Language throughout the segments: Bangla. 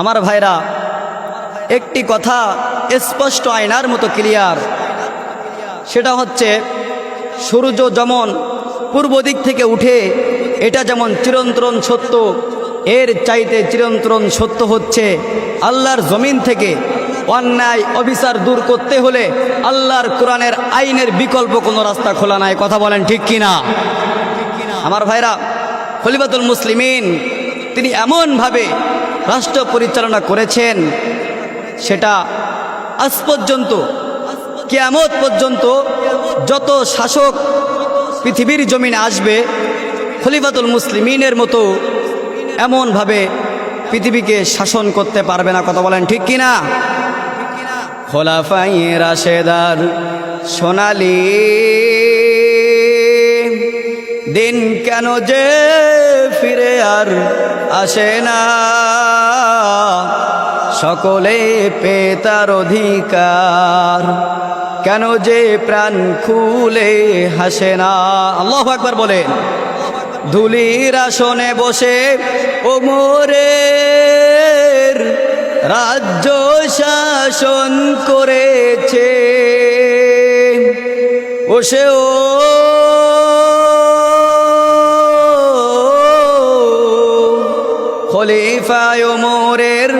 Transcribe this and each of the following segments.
আমার ভাইরা, একটি কথা স্পষ্ট আয়নার মতো ক্লিয়ার সেটা হচ্ছে, সূর্য যেমন পূর্ব দিক থেকে উঠে, এটা যেমন চিরন্তন সত্য, এর চাইতে চিরন্তন সত্য হচ্ছে, আল্লাহর জমিন থেকে অন্যায়, অবিচার দূর করতে হলে আল্লাহর কোরআনের আইনের বিকল্প কোনো রাস্তা খোলা নাই। কথা বলেন ঠিক কিনা? আমার ভাইরা, খলিফাতুল মুসলিমিন, তিনি এমনভাবে রাষ্ট্র পরিচালনা করেছেন, সেটা আজ পর্যন্ত, কেয়ামত পর্যন্ত যত শাসক পৃথিবীর জমিনে আসবে, খলিফাতুল মুসলিমিনের মতো এমনভাবে পৃথিবীকে শাসন করতে পারবে না, কথা বলেন ঠিক কিনা? খোলাফাই রাশেদার সোনালি, দিন কেন যে ফিরে আর আসে না। সকলে পেতার অধিকার। কেন যে প্রাণ খুলে হাসে না। আল্লাহ একবার বলেন, ধুলির আসনে বসে ওমরের রাজ্য শাসন করেছে। ও সেও খলিফায় ওমরের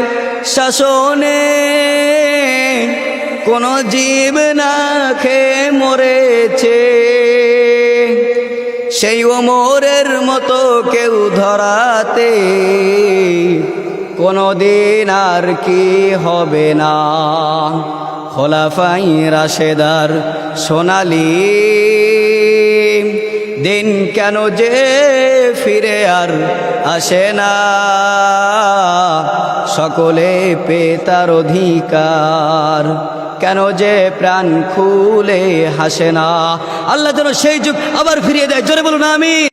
শাসনে কোন জীব না খেয়ে মরেছে। সেই ওমরের মতো কেউ ধরাতে কোনো দিন আর কি হবে না। খোলাফাই রাশেদার সোনালি দিন কেন যে ফিরে আর আসে না? সকলে পেতার অধিকার। কেন যে প্রাণ খুলে হাসে না? আল্লাহ যেন সেই যুগ আবার ফিরিয়ে দেয়। জোরে বলুন আমি